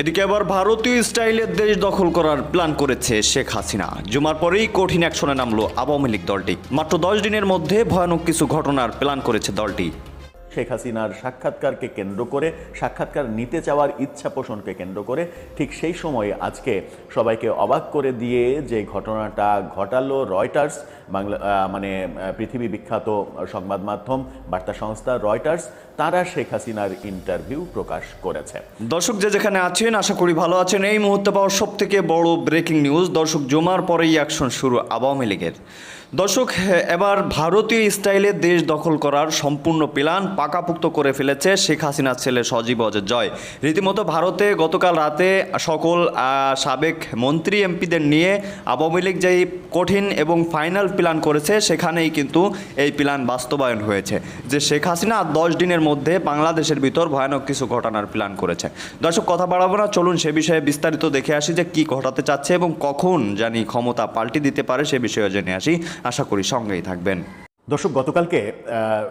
এদিকে আবার ভারতীয় স্টাইলের দেশ দখল করার প্ল্যান করেছে শেখ হাসিনা। জুমার পরেই কঠিন অ্যাকশনে নামলো আওয়ামী লীগ দলটি। মাত্র দশ দিনের মধ্যে ভয়ানক কিছু ঘটনার প্ল্যান করেছে দলটি। শেখ হাসিনার সাক্ষাৎকারকে কেন্দ্র করে, সাক্ষাৎকার নিতে চাওয়ার ইচ্ছা পোষণকে কেন্দ্র করে, ঠিক সেই সময়ে আজকে সবাইকে অবাক করে দিয়ে যে ঘটনাটা ঘটালো রয়টার্স বাংলা মানে পৃথিবী বিখ্যাত সংবাদ মাধ্যম, বার্তা সংস্থা রয়টার্স, তারা শেখ হাসিনার ইন্টারভিউ প্রকাশ করেছে। দর্শক যে যেখানে আছেন, আশা করি ভালো আছেন। এই মুহূর্তে পাওয়া সব থেকে বড় ব্রেকিং নিউজ, দর্শক জমার পরেই অ্যাকশন শুরু আওয়ামী লীগের। দর্শক, এবার ভারতীয় স্টাইলে দেশ দখল করার সম্পূর্ণ প্ল্যান পাকাপুক্ত করে ফেলেছে শেখ হাসিনার ছেলে সজীব অজয়। জয় রীতিমতো ভারতে গতকাল রাতে সকল সাবেক মন্ত্রী এমপিদের নিয়ে আওয়ামী লীগ যেই কঠিন এবং ফাইনাল প্ল্যান করেছে, সেখানেই কিন্তু এই প্ল্যান বাস্তবায়ন হয়েছে। যে শেখ হাসিনা দশ দিনের মধ্যে বাংলাদেশের ভিতর ভয়ানক কিছু ঘটনার প্ল্যান করেছে। দর্শক, কথা বাড়াবো না, চলুন সে বিষয়ে বিস্তারিত দেখে আসি যে কি ঘটাতে চাচ্ছে এবং কখন জানি ক্ষমতা পাল্টি দিতে পারে সে বিষয়ে জেনে আসি। আশা করি সঙ্গেই থাকবেন। দর্শক, গতকালকে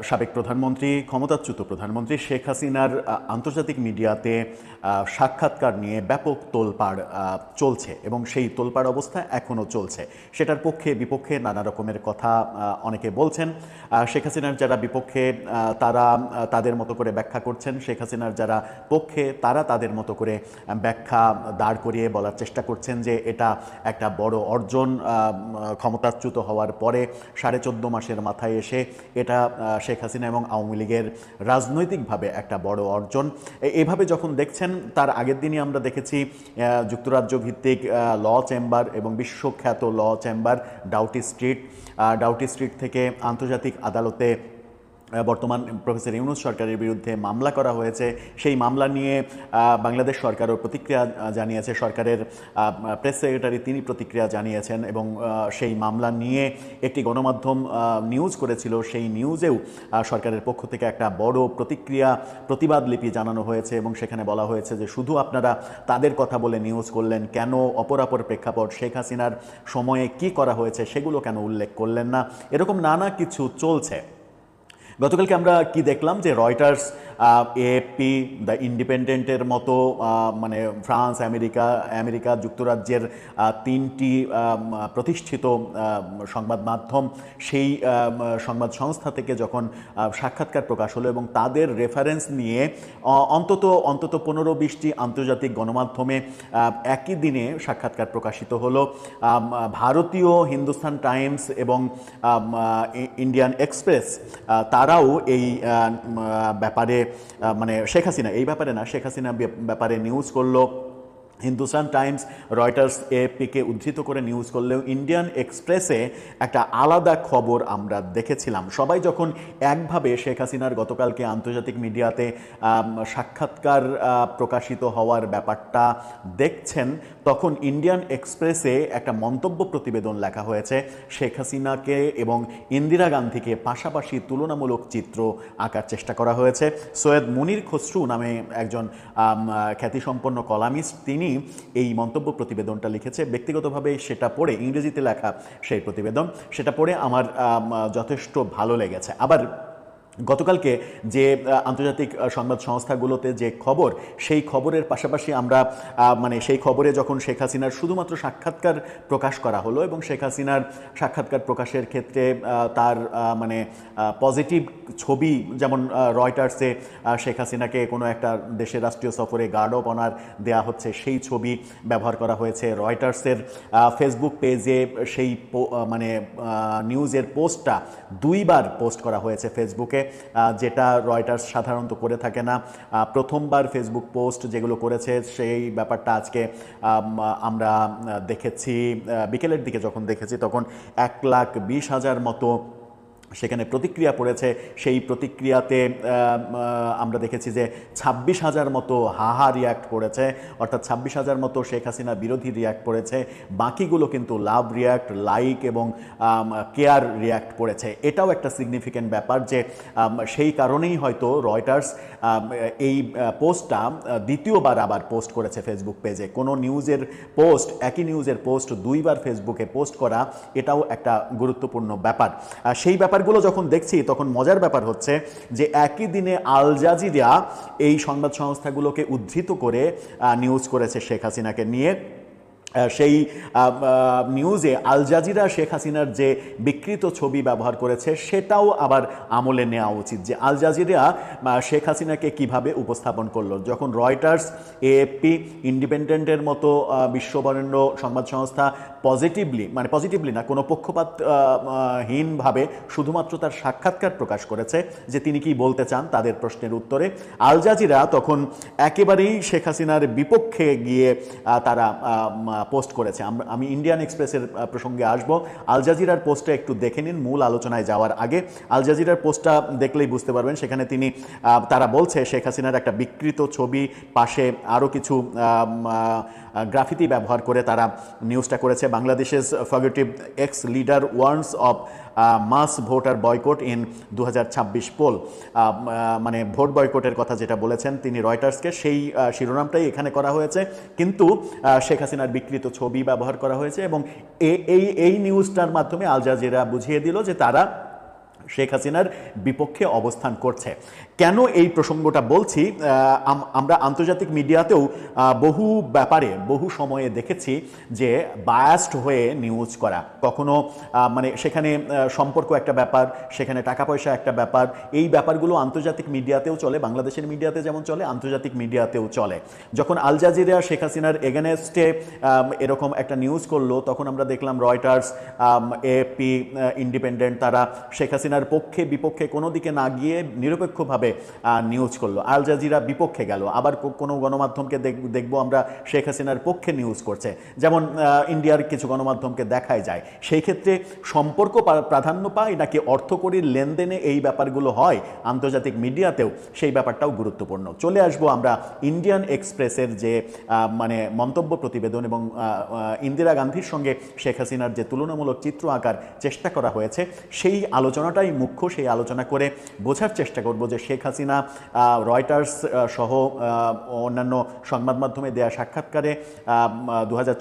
সাবেক প্রধানমন্ত্রী, ক্ষমতাচ্যুত প্রধানমন্ত্রী শেখ হাসিনার আন্তর্জাতিক মিডিয়াতে সাক্ষাৎকার নিয়ে ব্যাপক তোলপাড় চলছে এবং সেই তোলপাড় অবস্থা এখনও চলছে। সেটার পক্ষে, বিপক্ষে নানা রকমের কথা অনেকে বলছেন। শেখ হাসিনার যারা বিপক্ষে তারা তাদের মতো করে ব্যাখ্যা করছেন। শেখ হাসিনার যারা পক্ষে, তারা তাদের মতো করে ব্যাখ্যা দাঁড় করিয়ে বলার চেষ্টা করছেন যে এটা একটা বড় অর্জন। ক্ষমতাচ্যুত হওয়ার পরে সাড়ে চোদ্দ মাসের মাথায় এসে এটা শেখ হাসিনা এবং আওয়ামী লীগের রাজনৈতিকভাবে একটা বড় অর্জন। এভাবে যখন দেখছেন, তার আগের দিনই আমরা দেখেছি যুক্তরাজ্য ভিত্তিক ল চেম্বার এবং বিশ্বখ্যাত law chamber Doughty Street Doughty Street থেকে আন্তর্জাতিক আদালতে বর্তমান প্রফেসর ইউনুস সরকারের বিরুদ্ধে মামলা করা হয়েছে। সেই মামলা নিয়ে বাংলাদেশ সরকারও প্রতিক্রিয়া জানিয়েছে। সরকারের প্রেস সেক্রেটারি তিনি প্রতিক্রিয়া জানিয়েছেন এবং সেই মামলা নিয়ে একটি গণমাধ্যম নিউজ করেছিল। সেই নিউজেও সরকারের পক্ষ থেকে একটা বড় প্রতিক্রিয়া, প্রতিবাদ লিপি জানানো হয়েছে এবং সেখানে বলা হয়েছে যে শুধু আপনারা তাদের কথা বলে নিউজ করলেন, কেন অপরাপর প্রেক্ষাপট, শেখ হাসিনার সময়ে কি করা হয়েছে সেগুলো কেন উল্লেখ করলেন না? এরকম নানা কিছু চলছে। গতকালকে আমরা কি দেখলাম যে রয়টার্স এএপি দ্য ইন্ডিপেন্ডেন্টের মতো মানে ফ্রান্স, আমেরিকা আমেরিকা যুক্তরাজ্যের তিনটি প্রতিষ্ঠিত সংবাদ মাধ্যম, সেই সংবাদ সংস্থা থেকে যখন সাক্ষাৎকার প্রকাশ হলো এবং তাদের রেফারেন্স নিয়ে অন্তত অন্তত পনেরো বিশটি আন্তর্জাতিক গণমাধ্যমে একই দিনে সাক্ষাৎকার প্রকাশিত হলো। ভারতীয় হিন্দুস্তান টাইমস এবং ইন্ডিয়ান এক্সপ্রেস তারাও এই ব্যাপারে মানে শেখ হাসিনা এই ব্যাপারে না শেখ হাসিনা ব্যাপ- ব্যাপারে নিউজ করল। হিন্দুস্তান টাইমস, রয়টার্স এপিকে উদ্ধৃত করে নিউজ করলেও ইন্ডিয়ান এক্সপ্রেসে একটা আলাদা খবর আমরা দেখেছিলাম। সবাই যখন একভাবে শেখ হাসিনার গতকালকে আন্তর্জাতিক মিডিয়াতে সাক্ষাৎকার প্রকাশিত হওয়ার ব্যাপারটা দেখছেন, তখন ইন্ডিয়ান এক্সপ্রেসে একটা মন্তব্য প্রতিবেদন লেখা হয়েছে, শেখ হাসিনাকে এবং ইন্দিরা গান্ধীকে পাশাপাশি তুলনামূলক চিত্র আঁকার চেষ্টা করা হয়েছে। সৈয়দ মুনির খসরু নামে একজন খ্যাতিসম্পন্ন কলামিস্ট, তিনি এই মন্তব্য প্রতিবেদনটা লিখেছে। ব্যক্তিগতভাবে সেটা পড়ে ইংরেজিতে লেখা সেই প্রতিবেদন। সেটা পড়ে আমার যথেষ্ট ভালো লেগেছে। আবার গতকালকে যে আন্তর্জাতিক সংবাদ সংস্থাগুলোতে যে খবর, সেই খবরের পাশাপাশি আমরা মানে সেই খবরে যখন শেখ হাসিনার শুধুমাত্র সাক্ষাৎকার প্রকাশ করা হলো এবং শেখ হাসিনার সাক্ষাৎকার প্রকাশের ক্ষেত্রে তার মানে পজিটিভ ছবি যেমন রয়টার্সে শেখ হাসিনাকে কোনো একটা দেশের রাষ্ট্রীয় সফরে গার্ড অফ অনার দেওয়া হচ্ছে, সেই ছবি ব্যবহার করা হয়েছে রয়টার্সের ফেসবুক পেজে সেই মানে নিউজের পোস্টটা দুইবার পোস্ট করা হয়েছে ফেসবুকে যেটা রয়টার্স সাধারণত করে থাকে না। প্রথমবার ফেসবুক পোস্ট যেগুলো করেছে, সেই ব্যাপারটা আজকে আমরা দেখেছি। বিকেলের দিকে যখন দেখেছি, তখন এক লাখ বিশ হাজার মতো সেখানে প্রতিক্রিয়া পড়েছে। সেই প্রতিক্রিয়াতে আমরা দেখেছি যে ছাব্বিশ হাজার মতো হাহা রিয়াক্ট করেছে। অর্থাৎ ছাব্বিশ হাজার মতো শেখ হাসিনা বিরোধী রিয়াক্ট করেছে। বাকিগুলো কিন্তু লাভ রিয়াক্ট লাইক এবং কেয়ার রিয়াক্ট করেছে। এটাও একটা সিগনিফিক্যান্ট ব্যাপার যে সেই কারণেই হয়তো রয়টার্স এই পোস্টটা দ্বিতীয়বার আবার পোস্ট করেছে ফেসবুক পেজে কোনো নিউজের পোস্ট একই নিউজের পোস্ট দুইবার ফেসবুকে পোস্ট করা, এটাও একটা গুরুত্বপূর্ণ ব্যাপার। সেই ব্যাপারে ব্যাপারগুলো যখন দেখছি, তখন মজার ব্যাপার হচ্ছে যে একই দিনে আল জাজিরা এই সংবাদ সংস্থাগুলোকে উদ্ধৃত করে নিউজ করেছে শেখ হাসিনাকে নিয়ে। সেই নিউজে আল জাজিরা শেখ হাসিনার যে বিকৃত ছবি ব্যবহার করেছে, সেটাও আবার আমলে নেওয়া উচিত যে আল জাজিরা শেখ হাসিনাকে কীভাবে উপস্থাপন করল? যখন রয়টার্স এএফপি ইন্ডিপেন্ডেন্টের মতো বিশ্ববরেণ্য সংবাদ সংস্থা পজিটিভলি মানে পজিটিভলি না কোনো পক্ষপাত আহ, আহ, হীনভাবে শুধুমাত্র তার সাক্ষাৎকার প্রকাশ করেছে যে তিনি কি বলতে চান তাদের প্রশ্নের উত্তরে আল জাজিরা তখন একেবারেই শেখ হাসিনার বিপক্ষে গিয়ে তারা পোস্ট করেছে। আমি ইন্ডিয়ান এক্সপ্রেসের প্রসঙ্গে আসব। আল জাজিরার পোস্টটা একটু দেখে নিন মূল আলোচনায় যাওয়ার আগে। আল জাজিরার পোস্টটা দেখলেই বুঝতে পারবেন সেখানে তিনি তারা বলছে শেখ হাসিনার একটা বিকৃত ছবি, পাশে আরও কিছু গ্রাফিতি ব্যবহার করে তারা নিউজটা করেছে। বাংলাদেশের fugitive ex leader warns of mass voter boycott in দু হাজার ছাব্বিশ পোল মানে ভোট বয়কটের কথা যেটা বলেছেন তিনি রয়টার্সকে সেই শিরোনামটাই এখানে করা হয়েছে। কিন্তু শেখ হাসিনার বিকৃত ছবি ব্যবহার করা হয়েছে এবং এই এই নিউজটার মাধ্যমে আল জাজিরা বুঝিয়ে দিল যে তারা শেখ হাসিনার বিপক্ষে অবস্থান করছে। কেন এই প্রসঙ্গটা বলছি? আমরা আন্তর্জাতিক মিডিয়াতেও বহু ব্যাপারে, বহু সময়ে দেখেছি যে বায়াসড হয়ে নিউজ করা। কখনো মানে সেখানে সম্পর্ক একটা ব্যাপার, সেখানে টাকা পয়সা একটা ব্যাপার, এই ব্যাপারগুলো আন্তর্জাতিক মিডিয়াতেও চলে, বাংলাদেশের মিডিয়াতে যেমন চলে, আন্তর্জাতিক মিডিয়াতেও চলে। যখন আল জাজিরা শেখ হাসিনার এগেনেস্টে এরকম একটা নিউজ করল, তখন আমরা দেখলাম রয়টার্স এপি ইন্ডিপেন্ডেন্ট তারা শেখ হাসিনার পক্ষে, বিপক্ষে কোনো দিকে না গিয়ে নিরপেক্ষভাবে নিউজ করল। আল জাজিরা বিপক্ষে গেল। আবার কোনো গণমাধ্যমকে দেখ- দেখব আমরা শেখ হাসিনার পক্ষে নিউজ করছে। যেমন ইন্ডিয়ার কিছু গণমাধ্যমকে দেখাই যায়। সেই ক্ষেত্রে সম্পর্ক প্রাধান্য পায় নাকি অর্থকরীর লেনদেনে এই ব্যাপারগুলো হয় আন্তর্জাতিক মিডিয়াতেও, সেই ব্যাপারটাও গুরুত্বপূর্ণ। চলে আসব আমরা ইন্ডিয়ান এক্সপ্রেসের যে মানে মন্তব্য প্রতিবেদন এবং ইন্দিরা গান্ধীর সঙ্গে শেখ হাসিনার যে তুলনামূলক চিত্র আঁকার চেষ্টা করা হয়েছে, সেই আলোচনাটাই মুখ্য সেই আলোচনা করে বোঝার চেষ্টা করব যে শেখ হাসিনা রয়টার্স সহ অন্যান্য সংবাদ মাধ্যমে দেয়া সাক্ষাৎকারে দু হাজার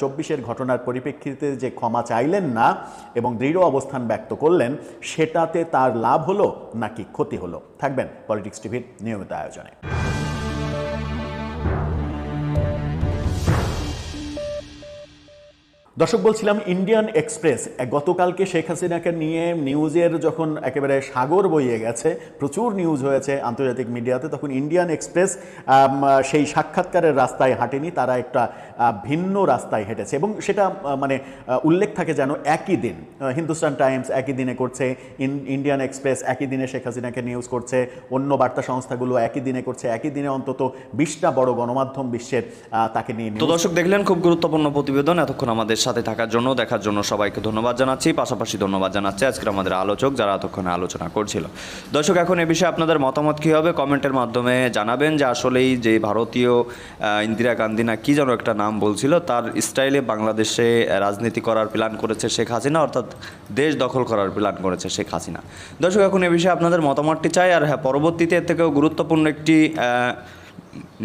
ঘটনার পরিপ্রেক্ষিতে যে ক্ষমা চাইলেন না এবং দৃঢ় অবস্থান ব্যক্ত করলেন, সেটাতে তার লাভ হলো নাকি ক্ষতি হলো? থাকবেন পলিটিক্স টিভির নিয়মিত আয়োজনে। দর্শক বলছিলাম ইন্ডিয়ান এক্সপ্রেস গতকালকে শেখ হাসিনাকে নিয়ে নিউজের যখন একেবারে সাগর বইয়ে গেছে প্রচুর নিউজ হয়েছে আন্তর্জাতিক মিডিয়াতে তখন ইন্ডিয়ান এক্সপ্রেস সেই সাক্ষাৎকারের রাস্তায় হাঁটেনি তারা একটা ভিন্ন রাস্তায় হেঁটেছে এবং সেটা মানে উল্লেখ থাকে যেন একই দিন। হিন্দুস্তান টাইমস একই দিনে করছে ইন- ইন্ডিয়ান এক্সপ্রেস একই দিনে শেখ হাসিনাকে নিউজ করছে অন্য বার্তা সংস্থাগুলো একই দিনে করছে একই দিনে অন্তত বিশটা বড় গণমাধ্যম বিশ্বের তাকে নিয়ে তো দর্শক দেখলেন খুব গুরুত্বপূর্ণ প্রতিবেদন এতক্ষণ আমাদের সাথে থাকার জন্য, দেখার জন্য সবাইকে ধন্যবাদ জানাচ্ছি। পাশাপাশি ধন্যবাদ জানাচ্ছি আজকের আমাদের আলোচক যারা এতক্ষণে আলোচনা করছিল। দর্শক, এখন এ বিষয়ে আপনাদের মতামত কী হবে? কমেন্টের মাধ্যমে জানাবেন যে আসলেই যে ভারতীয় ইন্দিরা গান্ধী না কী যেন একটা নাম বলছিল, তার স্টাইলে বাংলাদেশে রাজনীতি করার প্ল্যান করেছে শেখ হাসিনা, অর্থাৎ দেশ দখল করার প্ল্যান করেছে শেখ হাসিনা। দর্শক, এখন এ বিষয়ে আপনাদের মতামতটি চাই, আর হ্যাঁ পরবর্তীতে এর থেকেও গুরুত্বপূর্ণ একটি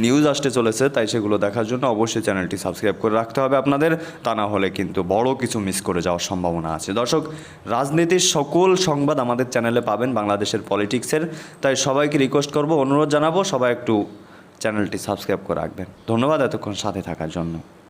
নিউজ আসতে চলেছে, তাই সেগুলো দেখার জন্য অবশ্যই চ্যানেলটি সাবস্ক্রাইব করে রাখতে হবে আপনাদের। তা না হলে কিন্তু বড় কিছু মিস করে যাওয়ার সম্ভাবনা আছে। দর্শক, রাজনীতির সকল সংবাদ আমাদের চ্যানেলে পাবেন বাংলাদেশের পলিটিক্সের তাই সবাইকে রিকোয়েস্ট করব, অনুরোধ জানাব, সবাই একটু চ্যানেলটি সাবস্ক্রাইব করে রাখবেন। ধন্যবাদ এতক্ষণ সাথে থাকার জন্য।